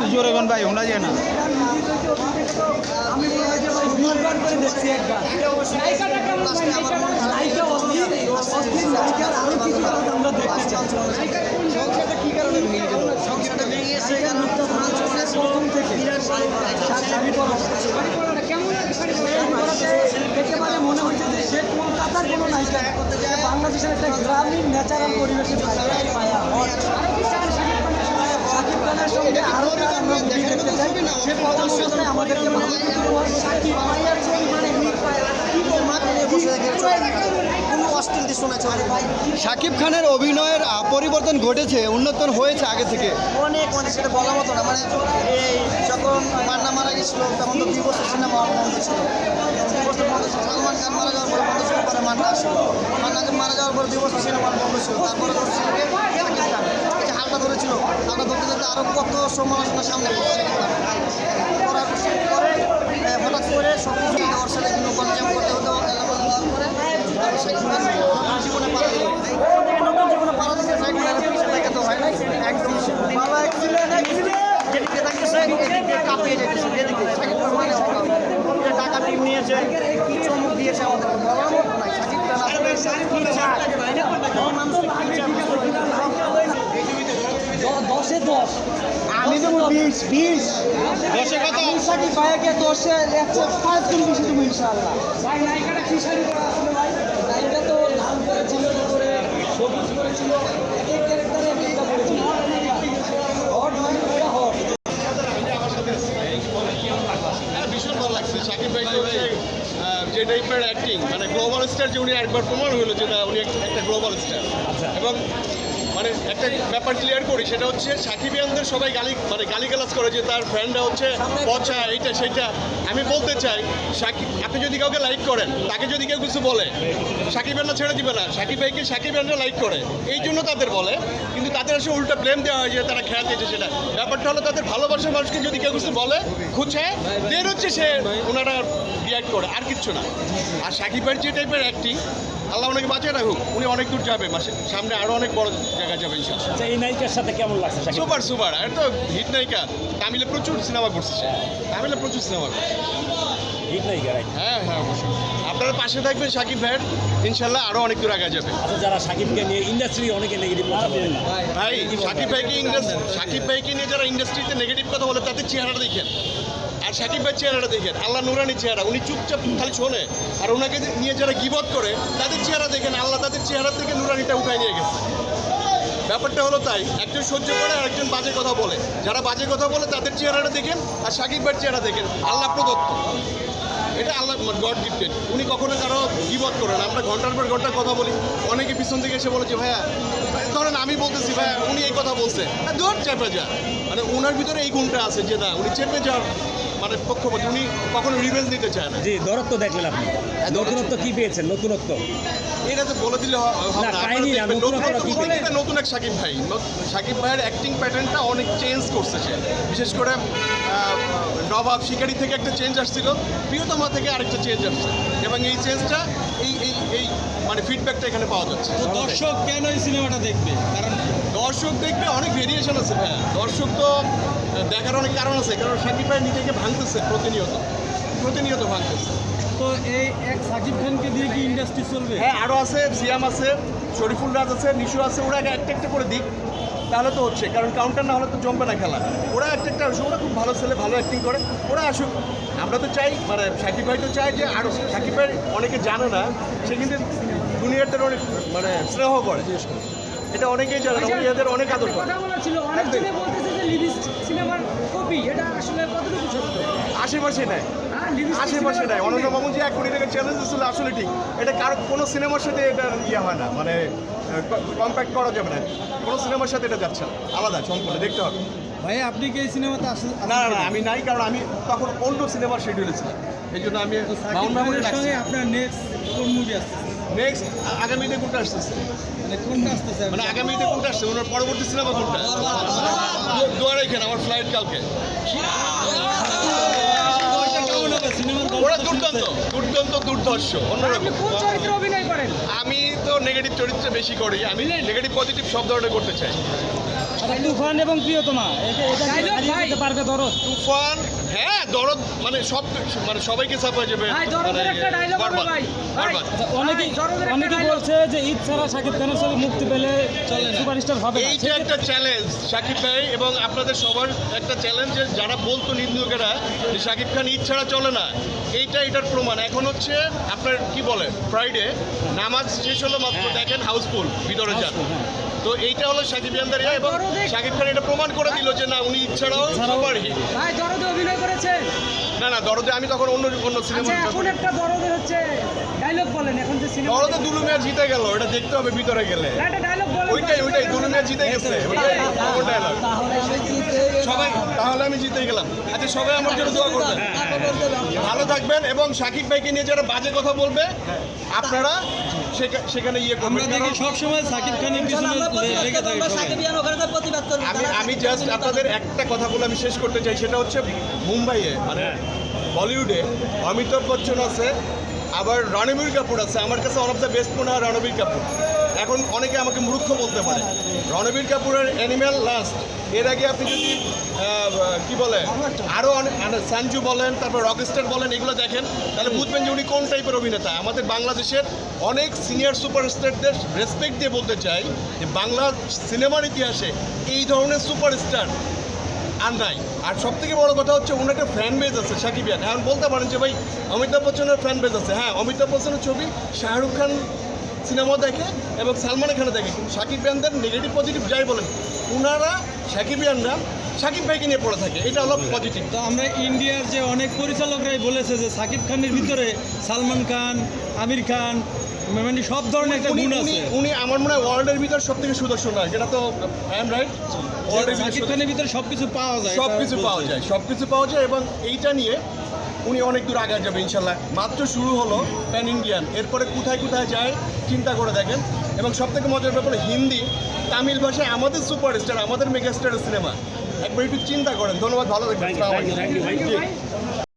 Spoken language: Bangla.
একটু জোরে গান ভাই, শোনা যায় না। একেবারে মনে হচ্ছে যে সে কলকাতার কোনো নায়িকা বাংলাদেশের একটা গ্রামীণ ন্যাচারাল পরিবেশে পায়া পায়া হট শাকিব খানের সঙ্গে আরও কাজ আমরা মুভি দেখতে চাই সে প্রথম অবস্থায় আমাদেরকে ভালো কিছু বলে। শাকিব ভাইয়ার মানে পায় শাকিব খানের অভিনয়ের পরিবর্তন ঘটেছে উন্নতন হয়েছে আগে থেকে। অনেক মানে সেটা বলার মতো না। মানে এই যখন মান্না মারা গেছিল তখন তো দুই বছর সিনেমা বন্ধ ছিল। দুই বছর বন্ধ ছিল। সালমান খান মারা যাওয়ার পরে বন্ধ ছিল পরে মান্না আসলো। মান্না মারা যাওয়ার পরে দুই বছর সিনেমা বন্ধ ছিল। তারপরে ধরছিল কে? শাকিব খান এই ধরেছিল হালটা ধরতে ধরতে আরও কত সমালোচনার সামনে পড়ছে। করার পরে হঠাৎ করে সব কিছু ওর সাথে কিন্তু গঞ্জাম করতে হতে এলাকার হওয়ার পরে তারপর শাকিব খান নতুন জীবনে পাড়া দিল নতুন জীবনে পাড়া দিচ্ছে শাকিব খানের তো হয় নাই একদম ভালো অ্যাক্সিডেন্ট অ্যাক্সিডেন্ট যেদিকে থাকতেছে এদিকে কাঁপিয়ে যেতেছে যেদিকে শাকিব মানে টাকা টিম নিয়েছে। কি চমক দিয়েছে আমাদের বলার মতো নাই খান আসলে কি চায় কোন মানুষকে কি চায় বুঝতে পারি না। দ- দশে। আমি দেবো বিশ বিশ। দশে কত? সাকিব দশে একশো পাঁচ গুণ বেশি দেবো ইনশাআল্লাহ। ভাই নায়িকাটা কি শাড়ি পরা আসলে ভাই? নায়িকা তো লাল করেছিল তারপরে সবুজ করেছিল। এক এক ক্যারেক্টারে এক করেছিল হট পুরো হট। হ্যাঁ ভীষণ ভালো লাগছে। সাকিব ভাই যে টাইপের অ্যাক্টিং মানে গ্লোবাল স্টার যে উনি একবার প্রমাণ হলো যে উনি একটা- একটা গ্লোবাল স্টার এবং মানে একটা ব্যাপার ক্লিয়ার করি, সেটা হচ্ছে সাকিবিয়ানদের সবাই গালি মানে গালিগালাজ করে যে তার ফ্রেন্ডরা হচ্ছে পচা, এইটা সেটা আমি বলতে চাই সাকিব আপনি যদি কাউকে লাইক করেন, তাকে যদি কেউ কিছু বলে সাকিবানরা ছেড়ে দিবে না। সাকিব ভাইকে সাকিবানরা লাইক করে। এই জন্য তাদের বলে, কিন্তু তাদের আসলে উল্টা ব্লেম দেওয়া হয় যে তারা খেয়াল দিয়েছে সেটা। ব্যাপারটা হলো তাদের ভালোবাসার মানুষকে যদি কেউ কিছু বলে, খুঁজে দেন হচ্ছে সে ওনারা রিয়াক্ট করে, আর কিচ্ছু না। আর সাকিব ভাইয়ের যে টাইপের অ্যাক্টিং আল্লাহ ওনাকে বাঁচিয়ে রাখুক, উনি অনেক দূর যাবে, মাসে সামনে আরও অনেক বড় জায়গায় যাবে ইনশাল্লাহ আচ্ছা এই নায়িকার সাথে কেমন লাগছে সুপার সুপার। আর তো হিট নায়িকা। তামিলে প্রচুর সিনেমা করছে সে। তামিলে প্রচুর সিনেমা করছে। হিট নায়িকা right? হ্যাঁ হ্যাঁ অবশ্যই। আপনারা পাশে থাকবেন সাকিব ভাইয়ের। ইনশাল্লাহ আরও অনেক দূর আগে যাবে। আচ্ছা যারা শাকিবকে নিয়ে ইন্ডাস্ট্রি অনেকে নেগেটিভ কথা বলেন ভাই সাকিব ভাইকে ইন্ডাস্ট্রি সাকিব ভাইকে নিয়ে যারা ইন্ডাস্ট্রিতে নেগেটিভ কথা বলে তাদের চেহারাটা দেখেন। আর সাকিব ভাইয়ের চেহারাটা দেখেন। আল্লাহ নুরানি চেহারা। উনি চুপচাপ খালি শোনে। আর ওনাকে নিয়ে যারা গিবত করে তাদের চেহারা দেখেন। আল্লাহ তাদের চেহারা থেকে নুরানিটা উঠায় নিয়ে গেছে। ব্যাপারটা হলো তাই, একজন সহ্য করে আর একজন বাজে কথা বলে। যারা বাজে কথা বলে তাদের চেহারাটা দেখেন আর সাকিব ভাইয়ের চেহারা দেখেন, আল্লাহ প্রদত্ত। এটা আল্লাহ গড গিফটেড উনি কখনো কারও গিবত করেন আমরা ঘণ্টার পর ঘণ্টা কথা বলি। অনেকে পিছন থেকে এসে বলেছে ভাইয়া, ধরেন আমি বলতেছি, ভাইয়া, উনি এই কথা বলছে। দূর চেপে যা মানে ওনার ভিতরে এই গুণটা আছে যে, না, উনি চেপে যাওয়ার মানে পক্ষপাত উনি কখনো রিভেঞ্জ নিতে চায় না। জি দরত্ব দেখলেন আপনি। নতুনত্ব কি পেয়েছেন? নতুনত্ব। এটা তো বলে দিলে হ- না, না কাহিনী না, নতুনত্ব নতুন কি নতুন এক সাকিব ভাই। সাকিব ভাইয়ের অ্যাক্টিং প্যাটার্নটা অনেক চেঞ্জ করছে সে। বিশেষ করে নবাব শিকারি থেকে একটা চেঞ্জ আসছিল প্রিয়তমা থেকে আরেকটা চেঞ্জ আসছে। এবং এই চেঞ্জটা এই এই এই মানে ফিডব্যাকটা এখানে পাওয়া যাচ্ছে। তো দর্শক কেন এই সিনেমাটা দেখবে? কারণ দর্শক দেখবে অনেক ভেরিয়েশন আছে ভাইয়া। দর্শক তো দেখার অনেক কারণ আছে কারণ সাকিব ভাই নিজেকে ভাঙতেছে প্রতিনিয়ত। প্রতিনিয়ত ভাঙতেছে। তো এই এক সাকিব খানকে দিয়ে কি ইন্ডাস্ট্রি চলবে? হ্যাঁ আরও আছে সিয়াম আছে শরীফুল রাজ আছে নিশু আছে ওরা একটা একটা করে দিক তাহলে তো হচ্ছে কারণ কাউন্টার না হলে তো জমবে না খেলা। ওরা একটা একটা আসুক ওরা খুব ভালো ছেলে ভালো অ্যাক্টিং করে ওরা আসুক। আমরা তো চাই মানে সাকিব ভাই তো চাই যে আরও সাকিব ভাই অনেকে জানে না সে কিন্তু দুনিয়াতে অনেক মানে স্নেহ করে। জিনিসটা এটা অনেকেই জানে না এদের অনেক আদর করে। সিনেমার কপি এটা আসলে কতটুকু সত্য? আশেপাশে নেয় হ্যাঁ আশেপাশে নেয় অনন্য বাবু যে এক কোটি টাকা চ্যালেঞ্জ আসলে ঠিক। এটা কারও কোনো সিনেমার সাথে এটা ইয়ে হয় না। মানে কম্প্যাক্ট করা যাবে না। কোনো সিনেমার সাথে এটা যাচ্ছে না। আলাদা সম্পূর্ণ দেখতে হবে। ভাই আপনি কি এই সিনেমাতে আসেন না না আমি নাই কারণ আমি তখন অন্য সিনেমার শিডিউলে ছিলাম। এই জন্য আমি আপনার নেক্সট কোন মুভি আসছে? নেক্সট আগামীতে কোনটা আসতেছে? মানে কোনটা আসতেছে? মানে আগামীতে কোনটা আসছে? ওনার পরবর্তী সিনেমা কোনটা? দুয়ারে এখানে আমার ফ্লাইট কালকে। ওরা দুর্দান্ত দুর্দান্ত দুর্ধর্ষ অন্যরকম। কোন চরিত্রে অভিনয় করেন? আমি তো নেগেটিভ চরিত্রে বেশি করি। আমি নেগেটিভ পজিটিভ সব ধরনের করতে চাই। তুফান এবং প্রিয়তমা এটা পারবে দরদ। তুফান হ্যাঁ দরদ মানে সব মানে সবাইকে চাপা যাবে। মানে বারবার বারবার আচ্ছা অনেকেই অনেকেই বলছে যে ঈদ ছাড়া শাকিব খানের ছবি মুক্তি পেলে সুপারস্টার হবে এইটা একটা চ্যালেঞ্জ শাকিব ভাই এবং আপনাদের সবার একটা চ্যালেঞ্জ যারা বলতো নিন্দুকেরা যে শাকিব খান ঈদ ছাড়া চলে না এইটা এটার প্রমাণ। এখন হচ্ছে আপনার কি বলে ফ্রাইডে নামাজ শেষ হলো মাত্র দেখেন হাউসফুল ভিতরে যান। তো এইটা হলো শাকিব ইয়ান্দারিয়া এবং শাকিব খান এটা প্রমাণ করে দিল যে না উনি ইচ্ছাড়াও সুপারহিট। সুপার হিট ভাই দরদে অভিনয় করেছে না না দরদে আমি তখন অন্য অন্য সিনেমা আচ্ছা এখন একটা দরদে হচ্ছে ডায়লগ বলেন এখন যে সিনেমা দরদে দুলুমিয়া জিতে গেল এটা দেখতে হবে ভিতরে গেলে। এটা ডায়লগ বলেন ওইটাই ওইটাই দুলুমিয়া জিতে গেছে ওইটাই আমার dialogue। তাহলে আমি জিতে সবাই তাহলে আমি জিতে গেলাম। আচ্ছা সবাই আমার জন্য দোয়া করবেন। ভালো থাকবেন এবং সাকিব ভাইকে নিয়ে যারা বাজে কথা বলবে আপনারা সেখানে ইয়ে করবেন। দেখি কারণ সবসময় সাকিব খানের পিছনে লে- লেগে থাকে সবাই। আমি আমি জাস্ট আপনাদের একটা কথা বলে আমি শেষ করতে চাই সেটা হচ্ছে মুম্বাইয়ে মানে বলিউডে অমিতাভ বচ্চন আছে আবার রণবীর কাপুর আছে আমার কাছে ওয়ান অফ দ্য বেস্ট মনে হয় রণবীর কাপুর। এখন অনেকে আমাকে মূর্খ বলতে পারে। রণবীর কাপুরের অ্যানিম্যাল লাস্ট এর আগে আপনি যদি কি বলে আরও অনেক মানে সঞ্জু বলেন, তারপর রকস্টার বলেন, এগুলো দেখেন, তাহলে বুঝবেন যে উনি কোন টাইপের অভিনেতা। আমাদের বাংলাদেশের অনেক সিনিয়র সুপারস্টারদের রেসপেক্ট দিয়ে বলতে চাই যে বাংলা সিনেমার ইতিহাসে এই ধরনের সুপারস্টার আর নাই। আর সব থেকে বড় কথা হচ্ছে ওনার একটা ফ্যান বেজ আছে সাকিবিয়ান এখন বলতে পারেন যে, ভাই, অমিতাভ বচ্চনের ফ্যান বেজ আছে। হ্যাঁ অমিতাভ বচ্চনের ছবি শাহরুখ খান সিনেমা দেখে এবং সালমান খানে দেখে। কিন্তু সাকিব খানদের নেগেটিভ পজিটিভ যাই বলেন ওনারা সাকিবিয়ানরা সাকিব ভাইকে নিয়ে পড়ে থাকে। এটা হলো পজিটিভ তো আমরা ইন্ডিয়ার যে অনেক পরিচালকরাই বলেছে যে সাকিব খানের ভিতরে সালমান খান আমির খান মানে সব ধরনের একটা গুণ আছে। উনি আমার মনে হয় ওয়ার্ল্ডের ভিতর সব থেকে সুদর্শন হয় যেটা তো আই এম রাইট ওয়ার্ল্ডের সাকিব খানের ভিতরে সবকিছু পাওয়া যায় সব কিছু পাওয়া যায় সব কিছু পাওয়া যায় এবং এইটা নিয়ে উনি অনেক দূর আগে যাবে ইনশাল্লাহ। মাত্র শুরু হলো প্যান ইন্ডিয়ান এরপরে কোথায় কোথায় যায় চিন্তা করে দেখেন। এবং সবথেকে মজার ব্যাপার হিন্দি। তামিল ভাষায় আমাদের সুপারস্টার আমাদের মেগাস্টার সিনেমা। একবার একটু চিন্তা করেন। ধন্যবাদ ভালো থাকবেন।